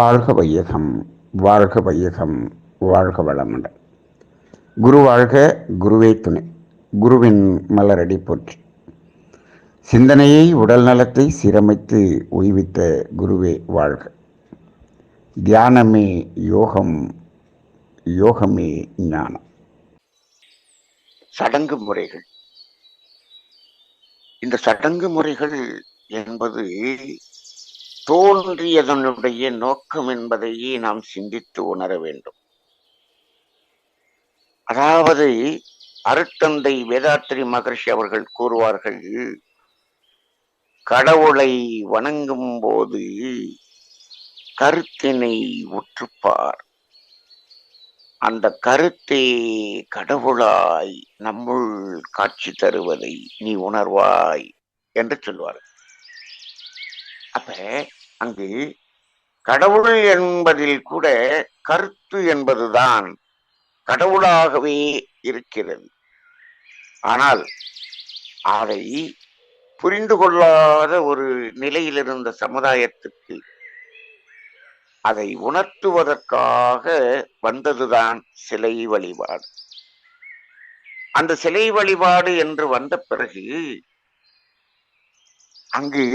வாழ்க வையகம் வாழ்க வையகம் வாழ்க வளமுடன். குரு வாழ்க குருவே துணை. குருவின் மலரடி போற்றி. சிந்தனையை உடல் நலத்தை சீரமைத்து உய்வித்த குருவே வாழ்க. தியானமே யோகம் யோகமே ஞானம். சடங்கு முறைகள். இந்த சடங்கு முறைகள் என்பது தோன்றியதனுடைய நோக்கம் என்பதையே நாம் சிந்தித்து உணர வேண்டும். அதாவது அருத்தந்தை வேதாத்திரி மகர்ஷி அவர்கள் கூறுவார்கள் கடவுளை வணங்கும் போது கருத்தினை உற்றுப்பார். அந்த கருத்தே கடவுளாய் நம்முள் காட்சி தருவதை நீ உணர்வாய் என்று சொல்வார்கள். அப்ப அங்கு கடவுள் என்பதில் கூட கருத்து என்பதுதான் கடவுளாகவே இருக்கிறது. ஆனால் அதை புரிந்து கொள்ளாத ஒரு நிலையில் இருந்த சமுதாயத்துக்கு அதை உணர்த்துவதற்காக வந்ததுதான் சிலை வழிபாடு. அந்த சிலை வழிபாடு என்று வந்த பிறகு அங்கு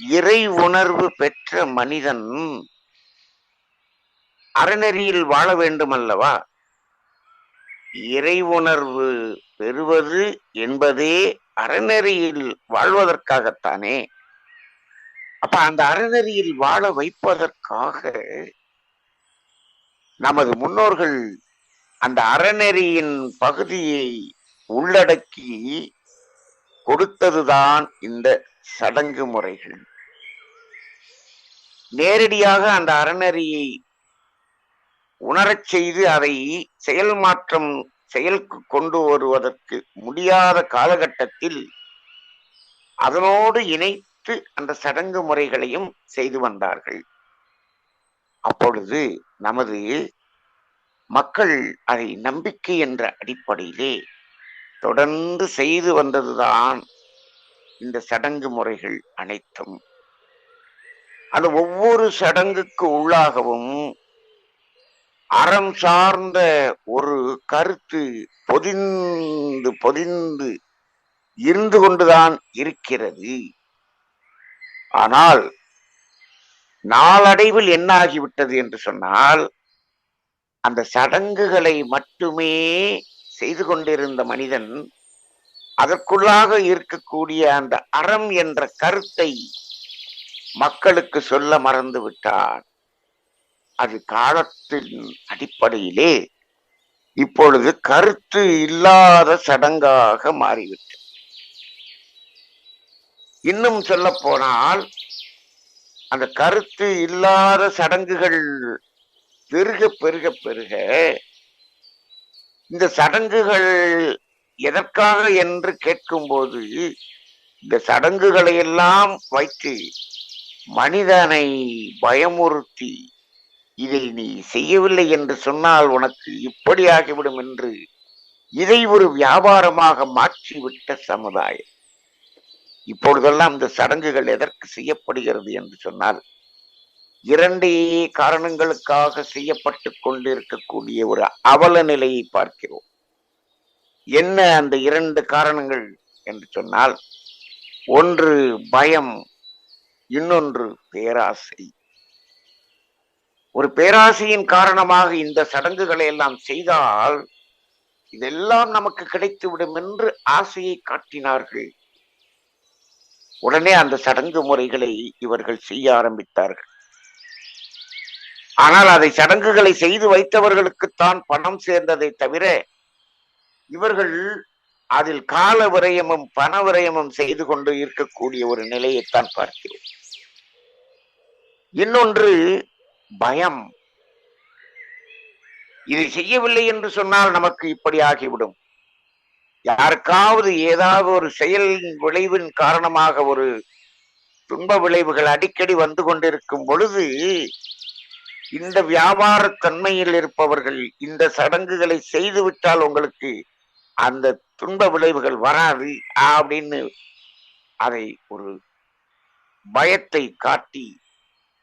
இறை உணர்வு பெற்ற மனிதன் அறநெறியில் வாழ வேண்டும் அல்லவா இறை உணர்வு பெறுவது என்பதே அறநெறியில் வாழ்வதற்காகத்தானே? அப்ப அந்த அறநெறியில் வாழ வைப்பதற்காக நமது முன்னோர்கள் அந்த அறநெறியின் பகுதியை உள்ளடக்கி கொடுத்ததுதான் இந்த சடங்கு முறைகள். நேரடியாக அந்த அறநெறியை உணரச் செய்து அதை செயல் மாற்றம் செயலுக்கு கொண்டு வருவதற்கு முடியாத காலகட்டத்தில் அதனோடு இணைத்து அந்த சடங்கு முறைகளையும் செய்து வந்தார்கள். அப்பொழுது நமது மக்கள் அதை நம்பிக்கை என்ற அடிப்படையிலே தொடர்ந்து செய்து வந்ததுதான் இந்த சடங்கு முறைகள் அனைத்தும். அந்த ஒவ்வொரு சடங்குக்கு உள்ளாகவும் அறம் சார்ந்த ஒரு கருத்து பொதிந்து பொதிந்து இருந்து கொண்டுதான் இருக்கிறது. ஆனால் நாளடைவில் என்ன ஆகிவிட்டது என்று சொன்னால் அந்த சடங்குகளை மட்டுமே செய்து கொண்டிருந்த மனிதன் அதற்குள்ளாக இருக்கக்கூடிய அந்த அறம் என்ற கருத்தை மக்களுக்கு சொல்ல மறந்து விட்டார். அது காலத்தின் அடிப்படையிலே இப்பொழுது கருத்து இல்லாத சடங்காக மாறிவிட்டது. இன்னும் சொல்ல போனால் அந்த கருத்து இல்லாத சடங்குகள் பெருக பெருக பெருக இந்த சடங்குகள் எதற்காக என்று கேட்கும்போது இந்த சடங்குகளை எல்லாம் வைத்து மனிதனை பயமுறுத்தி இதை நீ செய்யவில்லை என்று சொன்னால் உனக்கு இப்படி ஆகிவிடும் என்று இதை ஒரு வியாபாரமாக மாற்றிவிட்ட சமுதாயம். இப்பொழுதெல்லாம் இந்த சடங்குகள் எதற்கு செய்யப்படுகிறது என்று சொன்னால் இரண்டே காரணங்களுக்காக செய்யப்பட்டு கொண்டிருக்கக்கூடிய ஒரு அவல நிலையை பார்க்கிறோம். என்ன அந்த இரண்டு காரணங்கள் என்று சொன்னால் ஒன்று பயம் இன்னொன்று பேராசை. ஒரு பேராசையின் காரணமாக இந்த சடங்குகளை எல்லாம் செய்தால் இதெல்லாம் நமக்கு கிடைத்துவிடும் என்று ஆசையை காட்டினார்கள். உடனே அந்த சடங்கு முறைகளை இவர்கள் செய்ய ஆரம்பித்தார்கள். ஆனால் அதை சடங்குகளை செய்து வைத்தவர்களுக்குத்தான் பணம் சேர்ந்ததை தவிர இவர்கள் அதில் கால விரயமும் பண விரயமும் செய்து கொண்டு இருக்கக்கூடிய ஒரு நிலையைத்தான் பார்க்கிறோம். இன்னொன்று பயம். இதை செய்யவில்லை என்று சொன்னால் நமக்கு இப்படி ஆகிவிடும். யாருக்காவது ஏதாவது ஒரு செயல் விளைவின் காரணமாக ஒரு துன்ப விளைவுகள் அடிக்கடி வந்து கொண்டிருக்கும் பொழுது இந்த வியாபார தன்மையில் இருப்பவர்கள் இந்த சடங்குகளை செய்துவிட்டால் உங்களுக்கு அந்த துன்ப விளைவுகள் வராது அப்படின்னு அதை ஒரு பயத்தை காட்டி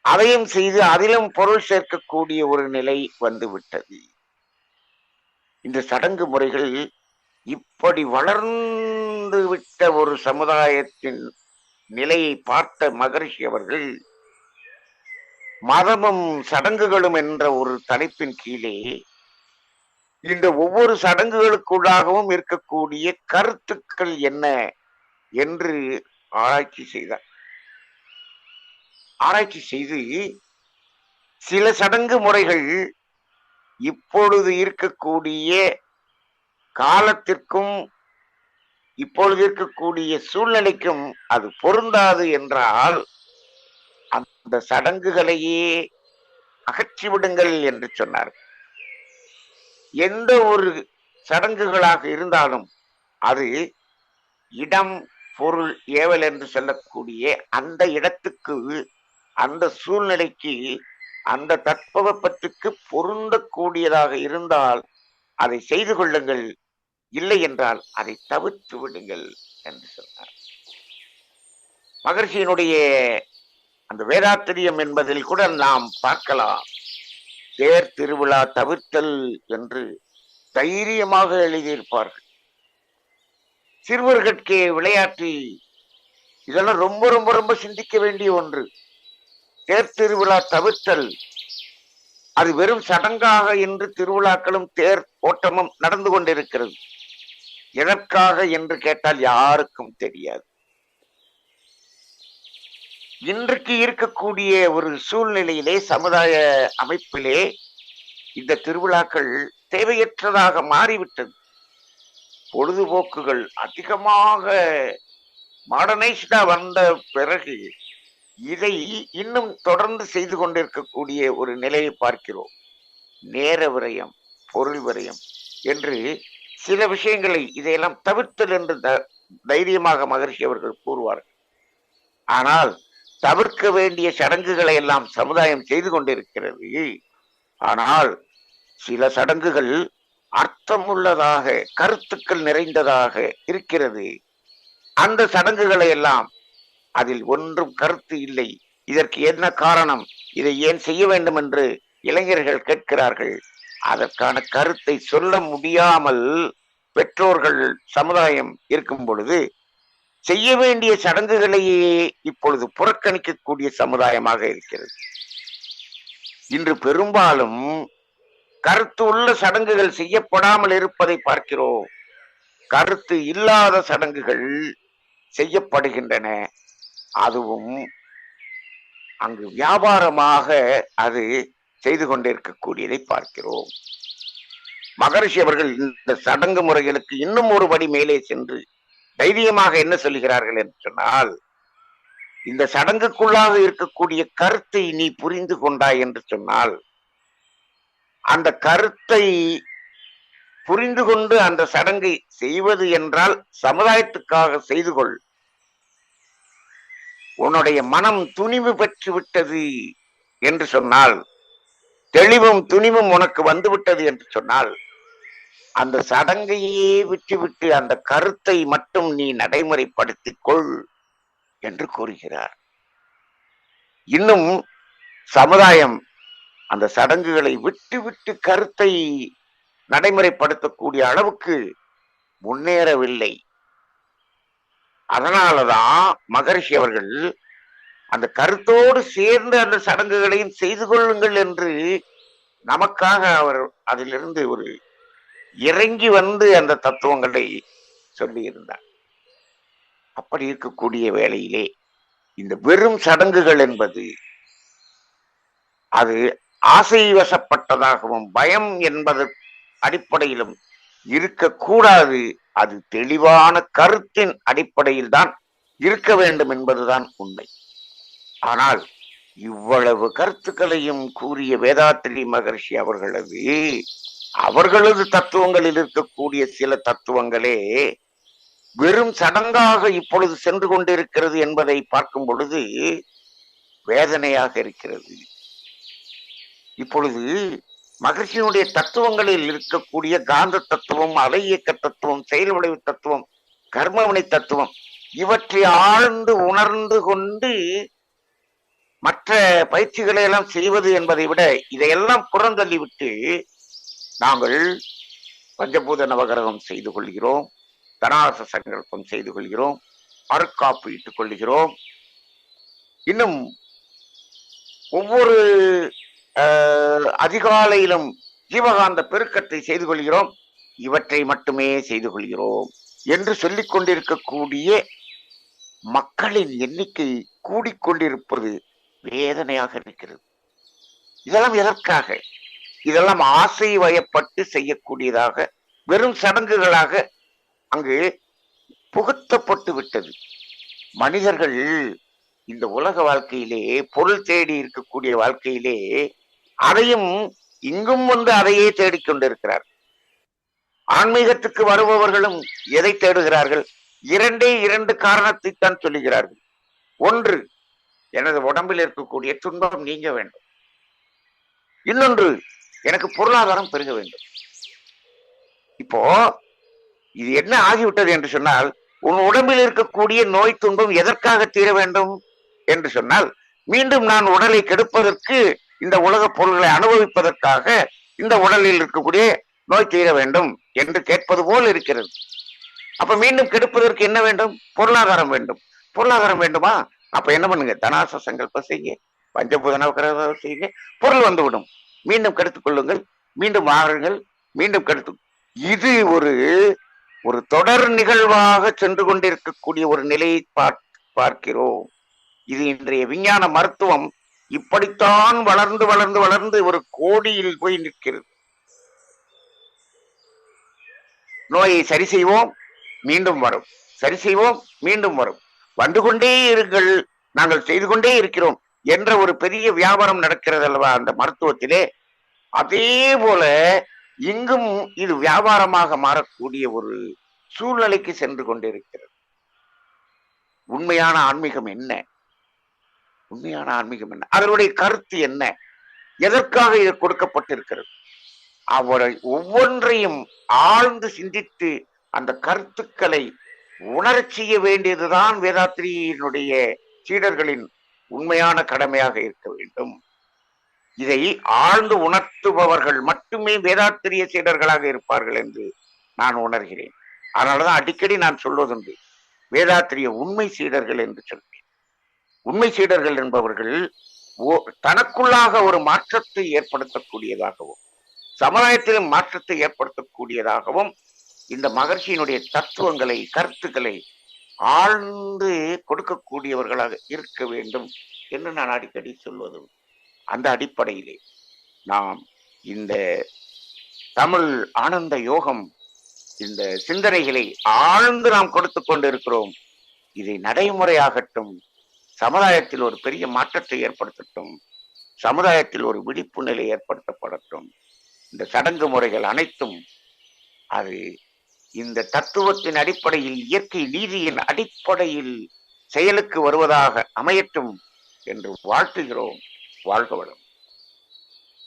அதையும் செய்து அதிலும் பொருள் சேர்க்கக்கூடிய ஒரு நிலை வந்துவிட்டது. இந்த சடங்கு முறைகள் இப்படி வளர்ந்து விட்ட ஒரு சமுதாயத்தின் நிலையை பார்த்த மகரிஷி அவர்கள் மதமும் சடங்குகளும் என்ற ஒரு தலைப்பின் கீழே இந்த ஒவ்வொரு சடங்குகளுக்குள்ளாகவும் இருக்கக்கூடிய கருத்துக்கள் என்ன என்று ஆராய்ச்சி செய்தார். ஆராய்ச்சி செய்து சில சடங்கு முறைகள் இப்பொழுது இருக்கக்கூடிய காலத்திற்கும் இப்பொழுது இருக்கக்கூடிய சூழ்நிலைக்கும் அது பொருந்தாது என்றால் அந்த சடங்குகளையே அகற்றி விடுங்கள் என்று சொன்னார் எந்த ஒரு சடங்குகளாக இருந்தாலும் அது இடம் பொருள் ஏவல் என்று சொல்லக்கூடிய அந்த இடத்துக்கு அந்த சூழ்நிலைக்கு அந்த தட்பவெப்பத்துக்கு பொருந்தக்கூடியதாக இருந்தால் அதை செய்து கொள்ளுங்கள். இல்லை என்றால் அதை தவிர்த்து விடுங்கள் என்று சொன்னார். மகர்ஷியினுடைய அந்த வேதாத்திரியம் என்பதில் கூட நாம் பார்க்கலாம். தேர் திருவிழா தவிர்த்தல் என்று தைரியமாக எழுதியிருப்பார்கள். சிறுவர்கட்கே விளையாட்டு இதெல்லாம் ரொம்ப ரொம்ப ரொம்ப சிந்திக்க வேண்டிய ஒன்று. தேர் திருவிழா தவிர்த்தல் அது வெறும் சடங்காக இன்று திருவிழாக்களும் தேர் ஓட்டமும் நடந்து கொண்டிருக்கிறது. எதற்காக என்று கேட்டால் யாருக்கும் தெரியாது. இன்றைக்கு இருக்கக்கூடிய ஒரு சூழ்நிலையிலே சமுதாய அமைப்பிலே இந்த திருவிழாக்கள் தேவையற்றதாக மாறிவிட்டது. பொழுதுபோக்குகள் அதிகமாக மாடர்னைஸ்டா வந்த பிறகு இதை இன்னும் தொடர்ந்து செய்து கொண்டிருக்கக்கூடிய ஒரு நிலையை பார்க்கிறோம். நேர விரயம் பொருள் விரயம் என்று சில விஷயங்களை இதையெல்லாம் தவிர்த்தல் என்று த- தைரியமாக மகர்ஷி அவர்கள் கூறுவார்கள். ஆனால் தவிர்க்க வேண்டிய சடங்குகளை எல்லாம் சமுதாயம் செய்து கொண்டிருக்கிறது. ஆனால் சில சடங்குகள் அர்த்தமுள்ளதாக கருத்துக்கள் நிறைந்ததாக இருக்கிறது. அந்த சடங்குகளை எல்லாம் அதில் ஒன்றும் கருத்து இல்லை. இதற்கு என்ன காரணம்? இதை ஏன் செய்ய வேண்டும் என்று இளைஞர்கள் கேட்கிறார்கள். அதற்கான கருத்தை சொல்ல முடியாமல் பெற்றோர்கள் சமுதாயம் இருக்கும் பொழுது செய்ய வேண்டிய சடங்குகளையே இப்பொழுது புறக்கணிக்கக்கூடிய சமுதாயமாக இருக்கிறது. இன்று பெரும்பாலும் கருத்து உள்ள சடங்குகள் செய்யப்படாமல் இருப்பதை பார்க்கிறோம். கருத்து இல்லாத சடங்குகள் செய்யப்படுகின்றன. அதுவும் அங்கு வியாபாரமாக அது செய்து கொண்டிருக்கக்கூடியதை பார்க்கிறோம். மகரிஷி அவர்கள் இந்த சடங்கு முறைகளுக்கு இன்னும் ஒரு படி மேலே சென்று தைரியமாக என்ன சொல்லுகிறார்கள் என்று சொன்னால் இந்த சடங்குக்குள்ளாக இருக்கக்கூடிய கருத்தை நீ புரிந்து கொண்டாய் என்று சொன்னால் அந்த கருத்தை புரிந்து கொண்டு அந்த சடங்கை செய்வது என்றால் சமுதாயத்துக்காக செய்து கொள். உன்னுடைய மனம் துணிவு பெற்று விட்டது என்று சொன்னால் தெளிவும் துணிவும் உனக்கு வந்துவிட்டது என்று சொன்னால் அந்த சடங்கையே விட்டுவிட்டு அந்த கருத்தை மட்டும் நீ நடைமுறைப்படுத்திக் கொள் என்று கூறுகிறார். இன்னும் சமுதாயம் அந்த சடங்குகளை விட்டு விட்டு கருத்தை நடைமுறைப்படுத்தக்கூடிய அளவுக்கு முன்னேறவில்லை. அதனாலதான் மகரிஷி அவர்கள் அந்த கருத்தோடு சேர்ந்து அந்த சடங்குகளையும் செய்து கொள்ளுங்கள் என்று நமக்காக அவர் அதிலிருந்து ஒரு இறங்கி வந்து அந்த தத்துவங்களை சொல்லியிருந்தார். அப்படி இருக்கக்கூடிய வேளையிலே இந்த வெறும் சடங்குகள் என்பது அது ஆசை வசப்பட்டதாகவும் பயம் என்பது அடிப்படையிலும் இருக்கக்கூடாது. அது தெளிவான கருத்தின் அடிப்படையில் தான் இருக்க வேண்டும் என்பதுதான் உண்மை. ஆனால் இவ்வளவு கருத்துக்களையும் கூறிய வேதாத்திரி மகர்ஷி அவர்களது அவர்களது தத்துவங்களில் இருக்கக்கூடிய சில தத்துவங்களே வெறும் சடங்காக இப்பொழுது சென்று கொண்டிருக்கிறது என்பதை பார்க்கும் பொழுது வேதனையாக இருக்கிறது. இப்பொழுது மகிழ்ச்சியினுடைய தத்துவங்களில் இருக்கக்கூடிய காந்த தத்துவம் அலை இயக்க தத்துவம் செயல் விளைவு தத்துவம் கர்மவினை தத்துவம் இவற்றை ஆழ்ந்து உணர்ந்து கொண்டு மற்ற பயிற்சிகளை எல்லாம் செய்வது என்பதை விட இதையெல்லாம் புறந்தள்ளிவிட்டு நாங்கள் பஞ்சபூத நவகிரகம் செய்து கொள்கிறோம் தனாச சங்கல்பம் செய்து கொள்கிறோம் அறுக்காப்பு இட்டுக் கொள்கிறோம் இன்னும் ஒவ்வொரு அஹ், அதிகாலையிலும் ஜீவகாந்த பெருக்கத்தை செய்து கொள்கிறோம் இவற்றை மட்டுமே செய்து கொள்கிறோம் என்று சொல்லிக் கொண்டிருக்கக்கூடிய மக்களின் எண்ணிக்கை கூடிக்கொண்டிருப்பது வேதனையாக இருக்கிறது. இதெல்லாம் எதற்காக? இதெல்லாம் ஆசை வயப்பட்டு செய்யக்கூடியதாக வெறும் சடங்குகளாக அங்கு புகுத்தப்பட்டு விட்டது. மனிதர்கள் இந்த உலக வாழ்க்கையிலே பொருள் தேடி இருக்கக்கூடிய வாழ்க்கையிலே அதையும் இங்கும் வந்து அதையே தேடிக்கொண்டிருக்கிறார் ஆன்மீகத்துக்கு வருபவர்களும் எதை தேடுகிறார்கள்? இரண்டே இரண்டு காரணத்தை தான் சொல்லுகிறார்கள். ஒன்று எனது உடம்பில் இருக்கக்கூடிய துன்பம் நீங்க வேண்டும். இன்னொன்று எனக்கு பொருளாதாரம் பெருக வேண்டும். இப்போ இது என்ன ஆகிவிட்டது என்று சொன்னால் உன் உடம்பில் இருக்கக்கூடிய நோய் துன்பம் எதற்காக தீர வேண்டும் என்று சொன்னால் மீண்டும் நான் உடலை கெடுப்பதற்கு இந்த உலக பொருள்களை அனுபவிப்பதற்காக இந்த உடலில் இருக்கக்கூடிய நோய் தீர வேண்டும் என்று கேட்பது போல் இருக்கிறது. அப்ப மீண்டும் கெடுப்பதற்கு என்ன வேண்டும்? பொருளாதாரம் வேண்டும். பொருளாதாரம் வேண்டுமா? அப்ப என்ன பண்ணுங்க? தனாச சங்கல்பம் செய்ய பஞ்சபூதன கிரகம் செய்யுங்க பொருள் வந்துவிடும் மீண்டும் கெடுத்துக் கொள்ளுங்கள் மீண்டும் மாறுங்கள் மீண்டும் கெடுத்து இது ஒரு ஒரு தொடர் நிகழ்வாக சென்று கொண்டிருக்கக்கூடிய ஒரு நிலையை பார்க்கிறோம். இது இன்றைய விஞ்ஞான மருத்துவம் இப்படித்தான் வளர்ந்து வளர்ந்து வளர்ந்து ஒரு கோடியில் போய் நிற்கிறது. நோயை சரி செய்வோம் மீண்டும் வரும். சரி செய்வோம் மீண்டும் வரும். வந்து கொண்டே இருங்கள். நாங்கள் செய்து கொண்டே இருக்கிறோம். என்ற ஒரு பெரிய வியாபாரம் நடக்கிறது அல்லவா அந்த மருத்துவத்திலே? அதே போல இங்கும் இது வியாபாரமாக மாறக்கூடிய ஒரு சூழ்நிலைக்கு சென்று கொண்டிருக்கிறது. உண்மையான ஆன்மீகம் என்ன? உண்மையான ஆன்மீகம் என்ன? அதனுடைய கருத்து என்ன? எதற்காக இது கொடுக்கப்பட்டிருக்கிறது? அவரை ஒவ்வொன்றையும் ஆழ்ந்து சிந்தித்து அந்த கருத்துக்களை உணரச் செய்ய வேண்டியதுதான் வேதாத்திரியினுடைய சீடர்களின் உண்மையான கடமையாக இருக்க வேண்டும். இதை ஆழ்ந்து உணர்த்துபவர்கள் மட்டுமே வேதாத்திரிய சீடர்களாக இருப்பார்கள் என்று நான் உணர்கிறேன். அதனாலதான் அடிக்கடி நான் சொல்வதுண்டு வேதாத்திரிய உண்மை சீடர்கள் என்று சொல்வேன் உண்மை சீடர்கள் என்பவர்கள் ஓ- தனக்குள்ளாக ஒரு மாற்றத்தை ஏற்படுத்தக்கூடியதாகவும் சமுதாயத்திலும் மாற்றத்தை ஏற்படுத்தக்கூடியதாகவும் இந்த மகர்ஷியினுடைய தத்துவங்களை கருத்துக்களை ஆழ்ந்து கொடுக்கக்கூடியவர்களாக இருக்க வேண்டும் என்று நான் அடிக்கடி சொல்வது அந்த அடிப்படையிலே நாம் இந்த தமிழ் ஆனந்த யோகம் இந்த சிந்தனைகளை ஆழ்ந்து நாம் கொடுத்து கொண்டிருக்கிறோம். இதை நடைமுறையாகட்டும் சமுதாயத்தில் ஒரு பெரிய மாற்றத்தை ஏற்படுத்தட்டும் சமுதாயத்தில் ஒரு விழிப்பு நிலை ஏற்படுத்தப்படட்டும். இந்த சடங்கு முறைகள் அனைத்தும் அது இந்த தத்துவத்தின் அடிப்படையில் இயற்கை நீதியின் அடிப்படையில் செயலுக்கு வருவதாக அமையட்டும் என்று வாழ்த்துகிறோம். வாழ்க வளம்.